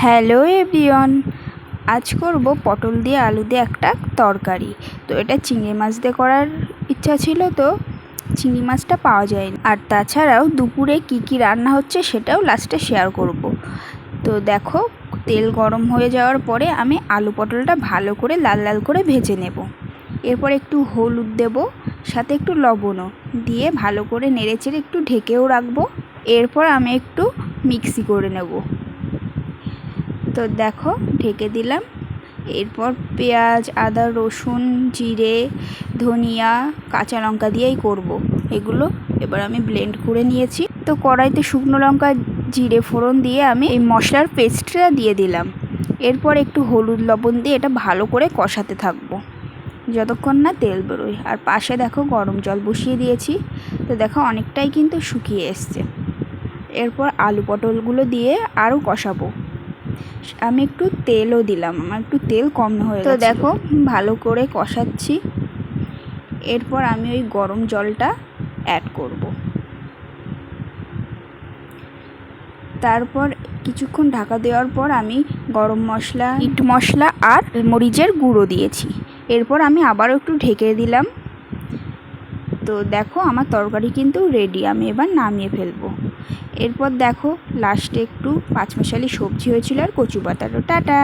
Hello everyone, আজ করব পটল দিয়ে আলু দিয়ে একটা তরকারি। তো এটা চিংড়ি মাছ দিয়ে করার ইচ্ছা ছিল তো চিংড়ি মাছটা পাওয়া যায়নি। আর তাছাড়াও দুপুরে কি কি রান্না হচ্ছে সেটাও লাস্টে শেয়ার করব। তো দেখো, তেল গরম হয়ে যাওয়ার পরে আমি আলু পটলটা ভালো করে লাল লাল করে ভেজে নেব। এরপর একটু হলুদ দেব, সাথে একটু লবণও দিয়ে ভালো করে নেড়েচেড়ে একটু ঢেকেও রাখব। এরপর আমি একটু মিক্সি করে নেব। তো দেখো, ঢেকে দিলাম। এরপর পেঁয়াজ, আদা, রসুন, জিরে, ধনিয়া, কাঁচা লঙ্কা দিয়েই করব। এগুলো এবার আমি ব্লেন্ড করে নিয়েছি। তো কড়াইতে শুকনো লঙ্কা, জিরে ফোড়ন দিয়ে আমি এই মশলার পেস্টটা দিয়ে দিলাম। এরপর একটু হলুদ লবণ দিয়ে এটা ভালো করে কষাতে থাকব। যতক্ষণ না তেল বেরোয়। আর পাশে দেখো, গরম জল বসিয়ে দিয়েছি। তো দেখো, অনেকটাই কিন্তু শুকিয়ে এসছে। এরপর আলু পটলগুলো দিয়ে আরও কষাবো। আমি একটু তেলও দিলাম আমার একটু তেল কম হয়ে তো দেখো। ভালো করে কষাচ্ছি। এরপর আমি ওই গরম জলটা অ্যাড করব। তারপর কিছুক্ষণ ঢাকা দেওয়ার পর আমি গরম মশলা ইট মশলা আর মরিচের গুঁড়ো দিয়েছি। এরপর আমি আবারও একটু ঢেকে দিলাম। তো দেখো আমার তরকারি কিন্তু রেডি আমি এবার নামিয়ে ফেলব। এরপর দেখো লাস্টে একটু পাঁচমশালি সবজি হয়েছিল আর কচু পাতারও টাটা!